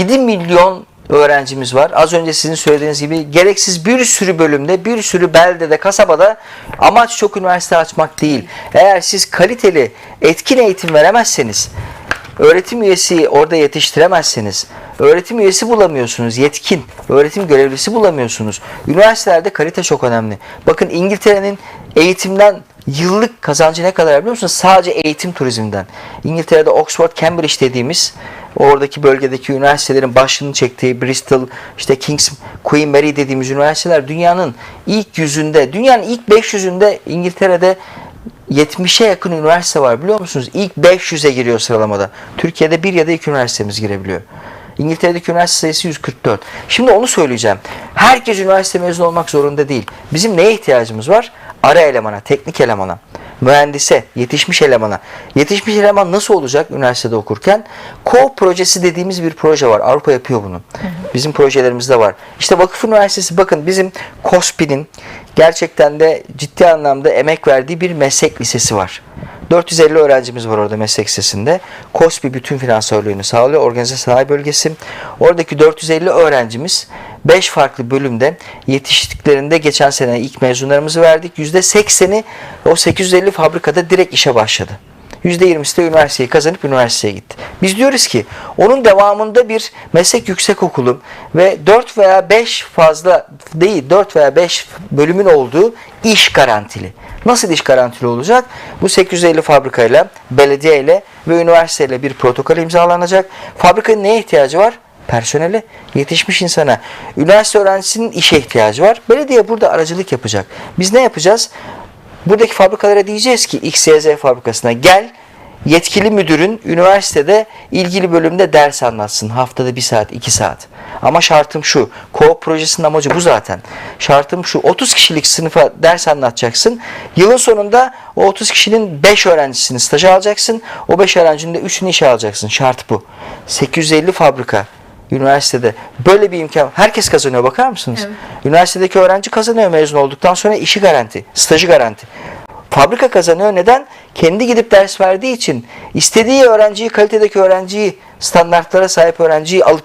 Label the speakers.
Speaker 1: 7 milyon öğrencimiz var. Az önce sizin söylediğiniz gibi gereksiz bir sürü bölümde, bir sürü beldede, kasabada amaç çok üniversite açmak değil. Eğer siz kaliteli, etkin eğitim veremezseniz, öğretim üyesi orada yetiştiremezseniz, öğretim üyesi bulamıyorsunuz, yetkin, öğretim görevlisi bulamıyorsunuz. Üniversitelerde kalite çok önemli. Bakın İngiltere'nin eğitimden yıllık kazancı ne kadar biliyor musunuz? Sadece eğitim turizminden. İngiltere'de Oxford, Cambridge dediğimiz oradaki bölgedeki üniversitelerin başını çektiği Bristol, işte King's, Queen Mary dediğimiz üniversiteler dünyanın ilk yüzünde, dünyanın ilk 500'ünde İngiltere'de 70'e yakın üniversite var biliyor musunuz? İlk 500'e giriyor sıralamada. Türkiye'de bir ya da iki üniversitemiz girebiliyor. İngiltere'deki üniversite sayısı 144. Şimdi onu söyleyeceğim. Herkes üniversite mezunu olmak zorunda değil. Bizim neye ihtiyacımız var? Ara elemana, teknik elemana, mühendise, yetişmiş elemana. Yetişmiş eleman nasıl olacak üniversitede okurken? Co projesi dediğimiz bir proje var. Avrupa yapıyor bunu. Bizim projelerimizde var. İşte Vakıf Üniversitesi bakın bizim KOSPİ'nin gerçekten de ciddi anlamda emek verdiği bir meslek lisesi var. 450 öğrencimiz var orada meslek lisesinde. KOSPİ bütün finansörlüğünü sağlıyor. Organize sanayi bölgesi. Oradaki 450 öğrencimiz 5 farklı bölümde yetiştiklerinde geçen sene ilk mezunlarımızı verdik. %80'i o 850 fabrikada direkt işe başladı. %20'si de üniversiteyi kazanıp üniversiteye gitti. Biz diyoruz ki onun devamında bir meslek yüksekokulu ve 4 veya 5 fazla değil 4 veya 5 bölümün olduğu iş garantili. Nasıl iş garantili olacak? Bu 850 fabrikayla, belediyeyle ve üniversiteyle bir protokol imzalanacak. Fabrikanın neye ihtiyacı var? Personele, yetişmiş insana. Üniversite öğrencisinin işe ihtiyacı var. Belediye burada aracılık yapacak. Biz ne yapacağız? Buradaki fabrikalara diyeceğiz ki XYZ fabrikasına gel yetkili müdürün üniversitede ilgili bölümde ders anlatsın. Haftada bir saat, iki saat. Ama şartım şu. Co-op projesinin amacı bu zaten. Şartım şu. 30 kişilik sınıfa ders anlatacaksın. Yılın sonunda o 30 kişinin 5 öğrencisini staja alacaksın. O 5 öğrencinin de 3'ünü işe alacaksın. Şart bu. 850 fabrika üniversitede böyle bir imkan herkes kazanıyor bakar mısınız?
Speaker 2: Evet.
Speaker 1: Üniversitedeki öğrenci kazanıyor mezun olduktan sonra işi garanti, stajı garanti. Fabrika kazanıyor. Neden? Kendi gidip ders verdiği için istediği öğrenciyi, kalitedeki öğrenciyi, standartlara sahip öğrenciyi alıp